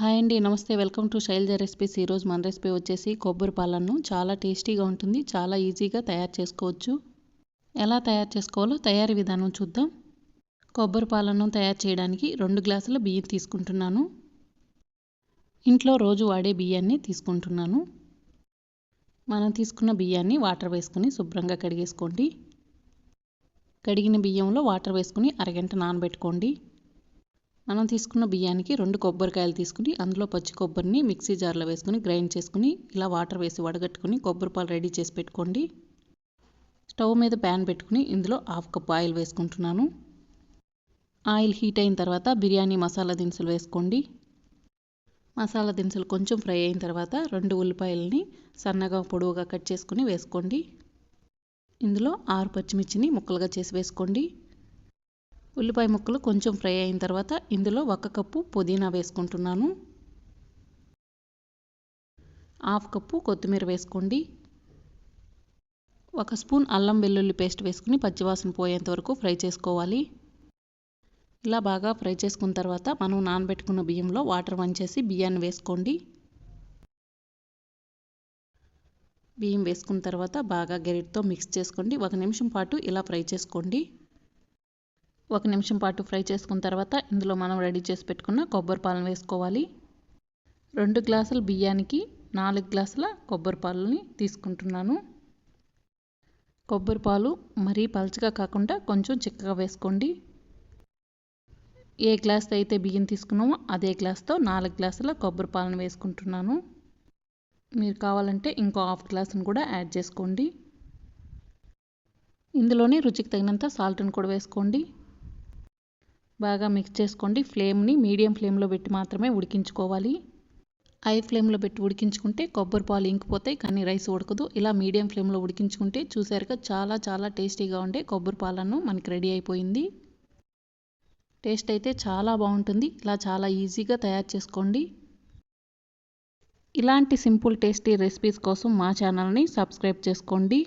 Hi అండి నమస్తే. Welcome to Shailaja recipes. ఈరోజు మన రెసిపీ వచ్చేసి కొబ్బరి పాలన్ను. చాలా టేస్టీగా ఉంటుంది. చాలా ఈజీగా తయారు చేసుకోవచ్చు. ఎలా తయారు చేసుకోవాలో తయారీ విధానం చూద్దాం. కొబ్బరి పాలన్ను తయారు చేయడానికి రెండు గ్లాసుల బియ్యం తీసుకుంటున్నాను. ఇంట్లో రోజు వాడే బియ్యాన్ని తీసుకుంటున్నాను. మనం తీసుకున్న బియ్యాన్ని వాటర్ వేసుకుని శుభ్రంగా కడిగేసుకోండి. కడిగిన బియ్యంలో వాటర్ వేసుకుని అరగంట నానబెట్టుకోండి. మనం తీసుకున్న బియ్యానికి రెండు కొబ్బరికాయలు తీసుకుని అందులో పచ్చి కొబ్బరిని మిక్సీ జార్లో వేసుకుని గ్రైండ్ చేసుకుని ఇలా వాటర్ వేసి వడగట్టుకుని కొబ్బరి పాలు రెడీ చేసి పెట్టుకోండి. స్టవ్ మీద ప్యాన్ పెట్టుకుని ఇందులో హాఫ్ కప్ ఆయిల్ వేసుకుంటున్నాను. ఆయిల్ హీట్ అయిన తర్వాత బిర్యానీ మసాలా దినుసులు వేసుకోండి. మసాలా దినుసులు కొంచెం ఫ్రై అయిన తర్వాత రెండు ఉల్లిపాయలని సన్నగా పొడవుగా కట్ చేసుకుని వేసుకోండి. ఇందులో ఆరు పచ్చిమిర్చిని ముక్కలుగా చేసి వేసుకోండి. ఉల్లిపాయ ముక్కలు కొంచెం ఫ్రై అయిన తర్వాత ఇందులో ఒక కప్పు పుదీనా వేసుకుంటున్నాను. హాఫ్ కప్పు కొత్తిమీర వేసుకోండి. ఒక స్పూన్ అల్లం వెల్లుల్లి పేస్ట్ వేసుకుని పచ్చివాసన పోయేంత వరకు ఫ్రై చేసుకోవాలి. ఇలా బాగా ఫ్రై చేసుకున్న తర్వాత మనం నానబెట్టుకున్న బియ్యంలో వాటర్ వంచేసి బియ్యాన్ని వేసుకోండి. బియ్యం వేసుకున్న తర్వాత బాగా గరిటతో మిక్స్ చేసుకోండి. ఒక నిమిషం పాటు ఇలా ఫ్రై చేసుకోండి. ఒక నిమిషం పాటు ఫ్రై చేసుకున్న తర్వాత ఇందులో మనం రెడీ చేసి పెట్టుకున్న కొబ్బరి పాలను వేసుకోవాలి. రెండు గ్లాసుల బియ్యానికి నాలుగు గ్లాసుల కొబ్బరి పాలని తీసుకుంటున్నాను. కొబ్బరి పాలు మరీ పలచగా కాకుండా కొంచెం చిక్కగా వేసుకోండి. ఏ గ్లాస్తో అయితే బియ్యం తీసుకున్నామో అదే గ్లాస్తో నాలుగు గ్లాసుల కొబ్బరి పాలను వేసుకుంటున్నాను. మీరు కావాలంటే ఇంకో హాఫ్ గ్లాసును కూడా యాడ్ చేసుకోండి. ఇందులోనే రుచికి తగినంత సాల్ట్ని కూడా వేసుకోండి. బాగా మిక్స్ చేసుకోండి. ఫ్లేమ్ని మీడియం ఫ్లేమ్లో పెట్టి మాత్రమే ఉడికించుకోవాలి. హై ఫ్లేమ్లో పెట్టి ఉడికించుకుంటే కొబ్బరి పాలు ఇంకిపోతాయి కానీ రైస్ ఉడకదు. ఇలా మీడియం ఫ్లేమ్లో ఉడికించుకుంటే చూసారుగా చాలా చాలా టేస్టీగా ఉండే కొబ్బరి పాలను మనకి రెడీ అయిపోయింది. టేస్ట్ అయితే చాలా బాగుంటుంది. ఇలా చాలా ఈజీగా తయారు చేసుకోండి. ఇలాంటి సింపుల్ టేస్టీ రెసిపీస్ కోసం మా ఛానల్ని సబ్స్క్రైబ్ చేసుకోండి.